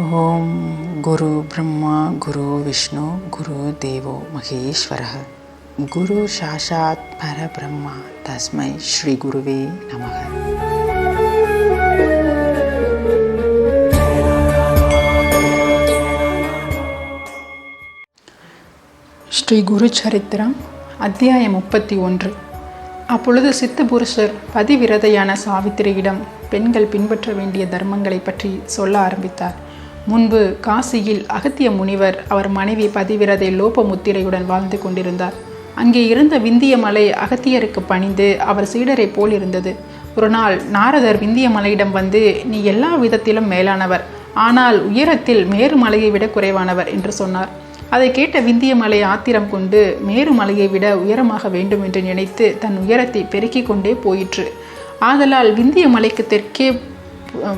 ஓம் குரு பிரம்மா குரு விஷ்ணு குரு தேவோ மகேஸ்வர குரு சாஷாத் பரபிரம்மா தஸ்மை ஸ்ரீ குருவே நமக. ஸ்ரீ குரு சரித்திரம் அத்தியாயம் முப்பத்தி ஒன்று. அப்பொழுது சித்த புருஷர் பதிவிரதையான சாவித்திரியிடம் பெண்கள் பின்பற்ற வேண்டிய தர்மங்களை பற்றி சொல்ல ஆரம்பித்தார். முன்பு காசியில் அகத்திய முனிவர் அவர் மனைவி பதிவிரதை லோபமுத்திரையுடன் வாழ்ந்து கொண்டிருந்தார். அங்கே இருந்த விந்திய மலை அகத்தியருக்கு பணிந்து அவர் சீடரை போல் இருந்தது. ஒரு நாள் நாரதர் விந்திய மலையிடம் வந்து நீ எல்லா விதத்திலும் மேலானவர் ஆனால் உயரத்தில் மேருமலையை விட குறைவானவர் என்று சொன்னார். அதை கேட்ட விந்திய மலை ஆத்திரம் கொண்டு மேருமலையை விட உயரமாக வேண்டும் என்று நினைத்து தன் உயரத்தை பெருக்கிக் கொண்டே போயிற்று. ஆதலால் விந்திய மலைக்கு தெற்கே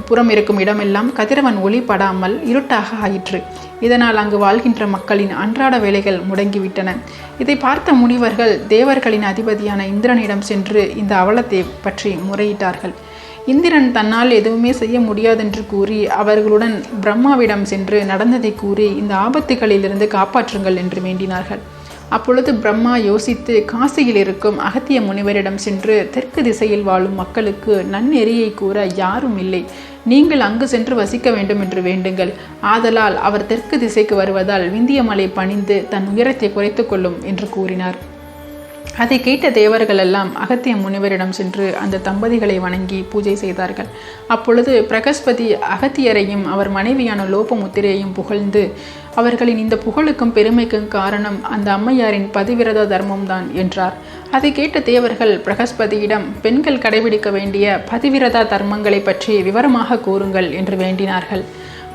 புறம் இருக்கும் இடமெல்லாம் கதிரவன் ஒளி படாமல் இருட்டாக ஆயிற்று. இதனால் அங்கு வாழ்கின்ற மக்களின் அன்றாட வேலைகள் முடங்கிவிட்டன. இதை பார்த்த முனிவர்கள் தேவர்களின் அதிபதியான இந்திரனிடம் சென்று இந்த அவலத்தை பற்றி முறையிட்டார்கள். இந்திரன் தன்னால் எதுவுமே செய்ய முடியாதென்று கூறி அவர்களுடன் பிரம்மாவிடம் சென்று நடந்ததை கூறி இந்த ஆபத்துகளிலிருந்து காப்பாற்றுங்கள் என்று வேண்டினார்கள். அப்பொழுது பிரம்மா யோசித்து காசியில் இருக்கும் அகத்திய முனிவரிடம் சென்று தெற்கு திசையில் வாழும் மக்களுக்கு நன்னெறியை கூற யாரும் இல்லை. நீங்கள் அங்கு சென்று வசிக்க வேண்டும் என்று வேண்டுங்கள். ஆதலால் அவர் தெற்கு திசைக்கு வருவதால் விந்திய மலை பணிந்து தன் உயரத்தை குறைத்துக்கொள்ளும் என்று கூறினார். அதை கேட்ட தேவர்கள் எல்லாம் அகத்திய முனிவரிடம் சென்று அந்த தம்பதிகளை வணங்கி பூஜை செய்தார்கள். அப்பொழுது பிரகஸ்பதி அகத்தியரையும் அவர் மனைவியான லோபமுத்திரையையும் புகழ்ந்து அவர்களின் இந்த புகழுக்கும் பெருமைக்கும் காரணம் அந்த அம்மையாரின் பதிவிரத தர்மம்தான் என்றார். அதை கேட்ட தேவர்கள் பிரகஸ்பதியிடம் பெண்கள் கடைபிடிக்க வேண்டிய பதிவிரதா தர்மங்களை பற்றி விவரமாக கூறுங்கள் என்று வேண்டினார்கள்.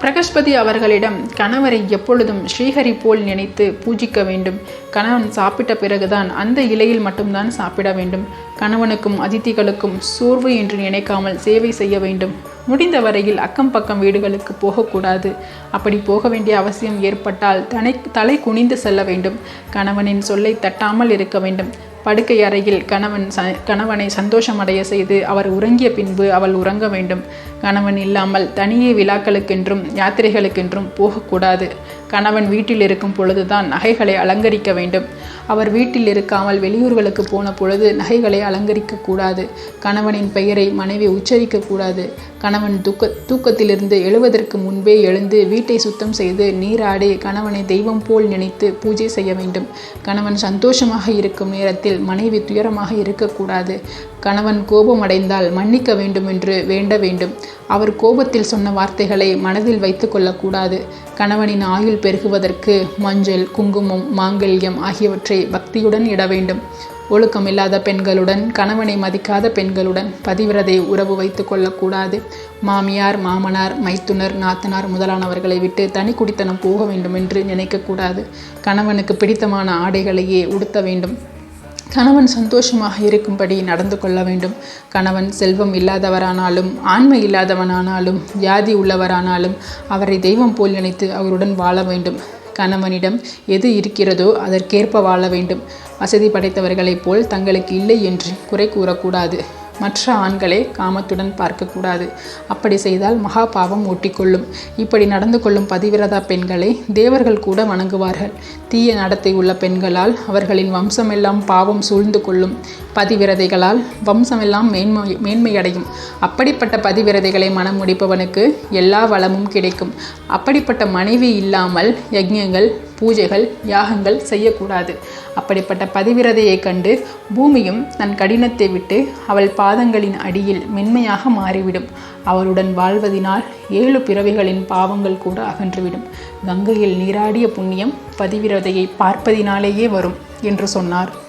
பிரகஷ்பதி அவர்களிடம் கணவரை எப்பொழுதும் ஸ்ரீஹரி போல் நினைத்து பூஜிக்க வேண்டும். கணவன் சாப்பிட்ட பிறகுதான் அந்த இலையில் மட்டும்தான் சாப்பிட வேண்டும். கணவனுக்கும் அதிதிகளுக்கும் சோர்வு என்று நினைக்காமல் சேவை செய்ய வேண்டும். முடிந்த வரையில் அக்கம் பக்கம் வீடுகளுக்கு போகக்கூடாது. அப்படி போக வேண்டிய அவசியம் ஏற்பட்டால் தனை தலை குனிந்து செல்ல வேண்டும். கணவனின் சொல்லை தட்டாமல் இருக்க வேண்டும். படுக்கை அறையில் கணவன் ச கணவனை சந்தோஷமடைய செய்து அவர் உறங்கிய பின்பு அவள் உறங்க வேண்டும். கணவன் இல்லாமல் தனியே விழாக்களுக்கென்றும் யாத்திரைகளுக்கென்றும் போகக்கூடாது. கணவன் வீட்டில் இருக்கும் பொழுதுதான் நகைகளை அலங்கரிக்க வேண்டும். அவர் வீட்டில் இருக்காமல் வெளியூர்களுக்கு போன பொழுது நகைகளை அலங்கரிக்க கூடாது. கணவனின் பெயரை மனைவி உச்சரிக்க கூடாது. கணவன் தூக்க தூக்கத்திலிருந்து எழுவதற்கு முன்பே எழுந்து வீட்டை சுத்தம் செய்து நீராடி கணவனை தெய்வம் போல் நினைத்து பூஜை செய்ய வேண்டும். கணவன் சந்தோஷமாக இருக்கும் நேரத்தில் மனைவி துயரமாக இருக்கக்கூடாது. கணவன் கோபமடைந்தால் மன்னிக்க வேண்டும் என்று வேண்ட வேண்டும். அவர் கோபத்தில் சொன்ன வார்த்தைகளை மனதில் வைத்து கொள்ளக்கூடாது. கணவனின் ஆயுள் பெருகுவதற்கு மஞ்சள் குங்குமம் மாங்கல்யம் ஆகியவற்றை பக்தியுடன் இட வேண்டும். ஒழுக்கமில்லாத பெண்களுடன் கணவனை மதிக்காத பெண்களுடன் பதிவிரதை உறவு வைத்து கொள்ளக்கூடாது. மாமியார் மாமனார் மைத்துனர் நாத்தனார் முதலானவர்களை விட்டு தனி குடித்தனம் போக வேண்டும் என்று நினைக்கக்கூடாது. கணவனுக்கு பிடித்தமான ஆடைகளையே உடுத்த வேண்டும். கணவன் சந்தோஷமாக இருக்கும்படி நடந்து கொள்ள வேண்டும். கணவன் செல்வம் இல்லாதவரானாலும் ஆண்மை இல்லாதவனானாலும் வியாதி உள்ளவரானாலும் அவரை தெய்வம் போல் நினைத்து அவருடன் வாழ வேண்டும். கணவனிடம் எது இருக்கிறதோ அதற்கேற்ப வாழ வேண்டும். வசதி படைத்தவர்களைப் போல் தங்களுக்கு இல்லை என்று குறை கூறக்கூடாது. மற்ற ஆண்களை காமத்துடன் பார்க்கக்கூடாது. அப்படி செய்தால் மகா பாவம் ஒட்டிக்கொள்ளும். இப்படி நடந்து கொள்ளும் பதிவிரதா பெண்களை தேவர்கள் கூட வணங்குவார்கள். தீய நடத்தை உள்ள பெண்களால் அவர்களின் வம்சமெல்லாம் பாவம் சூழ்ந்து கொள்ளும். பதிவிரதைகளால் வம்சமெல்லாம் மேன்மை மேன்மையடையும். அப்படிப்பட்ட பதிவிரதைகளை மனம் முடிப்பவனுக்கு எல்லா வளமும் கிடைக்கும். அப்படிப்பட்ட மனைவி இல்லாமல் யஜ்யங்கள் பூஜைகள் யாகங்கள் செய்யக்கூடாது. அப்படிப்பட்ட பதிவிரதையைக் கண்டு பூமியும் தன் கடினத்தை விட்டு அவள் பாதங்களின் அடியில் மென்மையாக மாறிவிடும். அவளுடன் வாழ்வதினால் ஏழு பிறவிகளின் பாவங்கள் கூட அகன்றுவிடும். கங்கையில் நீராடிய புண்ணியம் பதிவிரதையை பார்ப்பதினாலேயே வரும் என்று சொன்னார்.